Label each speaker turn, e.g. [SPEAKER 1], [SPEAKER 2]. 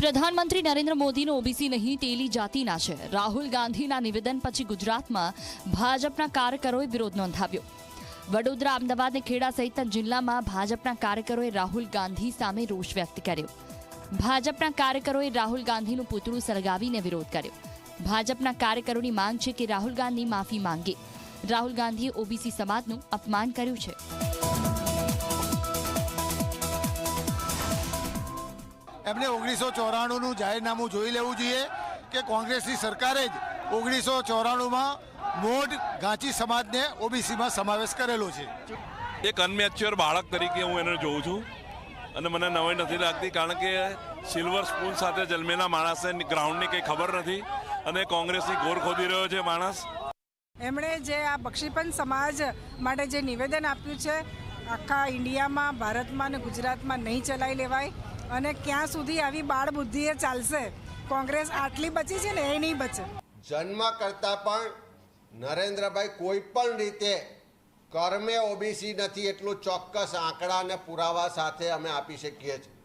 [SPEAKER 1] પ્રધાનમંત્રી નરેન્દ્ર મોદીનો ઓબીસી નહીં, તેલી જાતિના છે. રાહુલ ગાંધીના નિવેદન પછી ગુજરાતમાં ભાજપના કાર્યકરોએ વિરોધ નોંધાવ્યો. વડોદરા, અમદાવાદ અને ખેડા સહિતના જિલ્લામાં ભાજપના કાર્યકરોએ રાહુલ ગાંધી સામે રોષ વ્યક્ત કર્યો. ભાજપના કાર્યકરોએ રાહુલ ગાંધીનું પૂતળું સળગાવીને વિરોધ કર્યો. ભાજપના કાર્યકરોની માંગ છે કે રાહુલ ગાંધી માફી માંગે. રાહુલ ગાંધીએ ઓબીસી સમાજનું અપમાન કર્યું છે.
[SPEAKER 2] એમને ઓગણીસો ચોરાણુંનું જાહેરનામું જોઈ લેવું જોઈએ કે કોંગ્રેસની સરકારે જ ઓગણીસો ચોરાણુંમાં મોઢ ગાંચી સમાજને ઓબીસીમાં સમાવેશ કરેલો છે.
[SPEAKER 3] એક અનમેચ્યોર બાળક તરીકે હું એને જોઉં છું અને મને નવાઈ નથી લાગતી કારણ કે સિલ્વર સ્પૂન સાથે જન્મેલા માણસને ગ્રાઉન્ડની કંઈ ખબર નથી અને કોંગ્રેસની ગોર ખોદી રહ્યો છે માણસ.
[SPEAKER 4] એમણે જે આ બક્ષીપંચ સમાજ માટે જે નિવેદન આપ્યું છે આખા ઇન્ડિયામાં ભારતમાં અને ગુજરાતમાં નહીં ચલાવી લેવાય. અને ક્યાં સુધી આવી બાળ બુદ્ધિએ ચાલશે? કોંગ્રેસ આટલી બચી છે ને, એ નહીં બચે.
[SPEAKER 5] જન્મ કરતાં પણ નરેન્દ્રભાઈ કોઈ પણ રીતે કર્મે ઓબીસી નથી, એટલું ચોક્કસ આંકડા અને પુરાવા સાથે અમે આપી શકીએ છીએ.